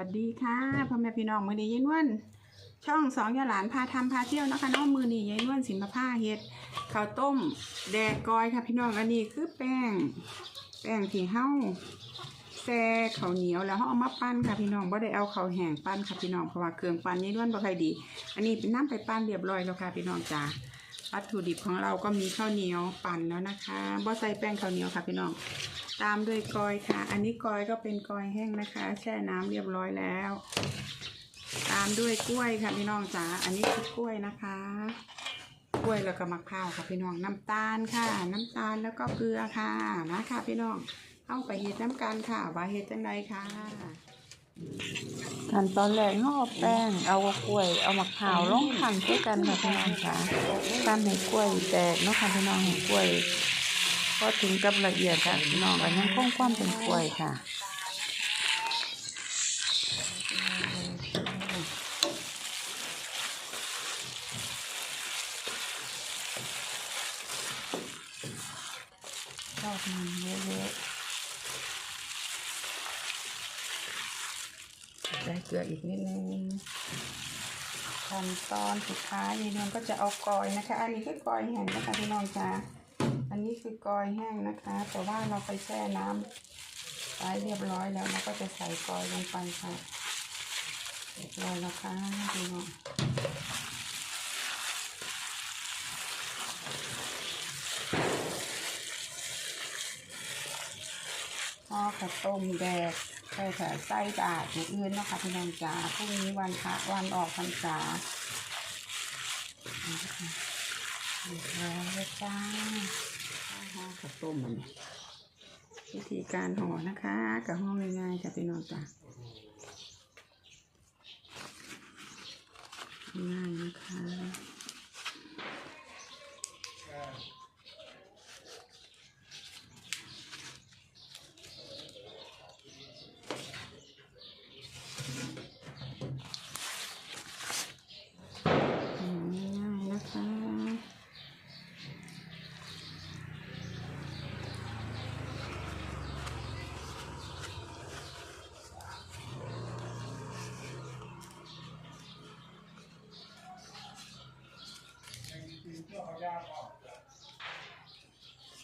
วัสดีค่ะพ่อแม่พี่น้องมือนี้ยายนวลช่องสองยาหลานพาทำพาเที่ยวนะคะน้องมือนี้ยายนวลสิมาผ้าเฮ็ดข้าวต้ม แดกกอยค่ะพี่น้องอันนี้คือแป้ง แป้งที่เฮาแซ่ข้าวเหนียวแล้วเฮาเอามาปั้นค่ะพี่น้องบ่ได้เอาข้าวแห้งปั้นค่ะพี่น้องเพราะว่าเครื่องปั้นยายนวลบ่ค่อยดี อันนี้เป็นน้ำไปปั้นเรียบร้อยแล้วค่ะพี่น้องจ้าวัตถุดิบของเราก็มีข้าวเหนียวปั่นแล้วนะคะบ่ใส่แป้งข้าวเหนียวค่ะพี่น้อง ตามด้วยกอยค่ะ อันนี้กอยก็เป็นกอยแห้งนะคะ แช่น้ำเรียบร้อยแล้ว ตามด้วยกล้วยค่ะพี่น้องจ๋า อันนี้คือกล้วยนะคะ กล้วยแล้วก็มะพร้าวค่ะพี่น้อง น้ำตาลค่ะ น้ำตาลแล้วก็เกลือค่ะนะค่ะพี่น้อง เอาไปเฮ็ดน้ำกันค่ะว่าเฮ็ดจังไดค่ะขั้นตอนแรกเราเอแป้ง เอากล้วย เอามะพร้าวลงขังด้วยกันค่ะพี่น้องค่ะทำให้กล้วยแตกเนาะค่ะพี่น้องให้กล้วย พอถึงกับละเอียดค่ะพี่น้องอันยังคงความเป็นกล้วยค่ะทอดมันเยอะๆได้เกลืออีกนิดนึงขั้นตอนสุดท้ายนี่น้องก็จะเอากอยนะคะ อันนี้คือกอยแห้งนะคะพี่น้องจ้าอั นี้คือกอยแห้งนะคะ แต่ว่าเราไปแช่น้ำไว้เรียบร้อยแล้วเราก็จะใส่กอยลงไปค่ะเรียบร้อยแล้วค่ะพี่น้อพอข้าวต้มแดกใส่ค่ะไส้บาทอย่างอื่นนะคะพี่น้องจ๋าพรุ่งนี้วันพระวันออกพรรษาเรียบร้อยแล้วจ้า ห่อข้าวต้มมันเนี่ยวิธีการห่อนะคะกับห่อง่ายๆค่ะพี่น้องจ้ะง่ายนะคะ อืมง่ายนะคะ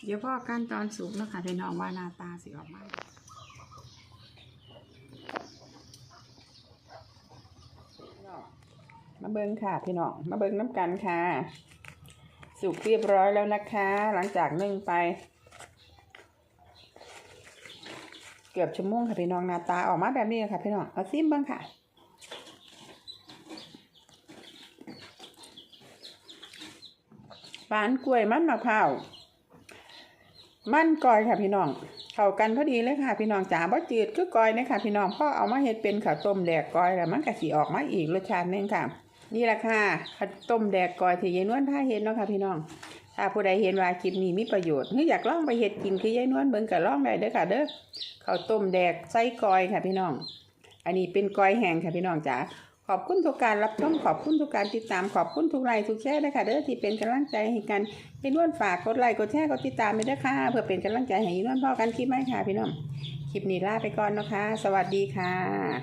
เดี๋ยวพ่อขั้นตอนสุกนะคะพี่น้องว่าหน้าตาสิออกมามาเบิ้งค่ะ พี่น้อง มาเบิ้งน้ำกันค่ะ สุกเรียบร้อยแล้วนะคะ หลังจากนึ่งไป เกือบชั่วโมงค่ะพี่น้องหน้าตาออกมาแบบนี้ค่ะพี่น้องเอาซิมเบิ้งค่ะหวานกล้วยมันมะพร้าว มันกอยค่ะพี่น้อง เข้ากันพอดีเลยค่ะ พี่น้องจ๋าบ่จืดคือกอยนะคะพี่น้องพ่อเอามาเฮ็ดเป็นข้าวต้มแดกกอยแล้วมันก็สิออกมาอีกรสชาตินึงค่ะ นี่แหละค่ะข้าวต้มแดกกอยที่ยายนวลพาเฮ็ดเนาะค่ะพี่น้อง ถ้าผู้ใดเห็นว่าคลิปนี้มีประโยชน์หรืออยากลองไปเฮ็ดกินคือยายนวลเบิ่งก็ลองได้เด้อค่ะเด้อข้าวต้มแดกไส้กอยค่ะพี่น้อง อันนี้เป็นกอยแห้งค่ะพี่น้องจ๋า ขอบคุณทุกการรับชมขอบคุณทุกการติดตามขอบคุณทุกไลค์ทุกแชร์นะคะเด้อที่เป็นกำลังใจให้กันให้นวลฝากกดไลค์กดแชร์กดติดตามไปด้วยค่ะเพื่อเป็นกำลังใจให้นวลพ่อกันคลิปไหมค่ะพี่น้องคลิปนี้ลาไปก่อนนะคะ สวัสดีค่ะ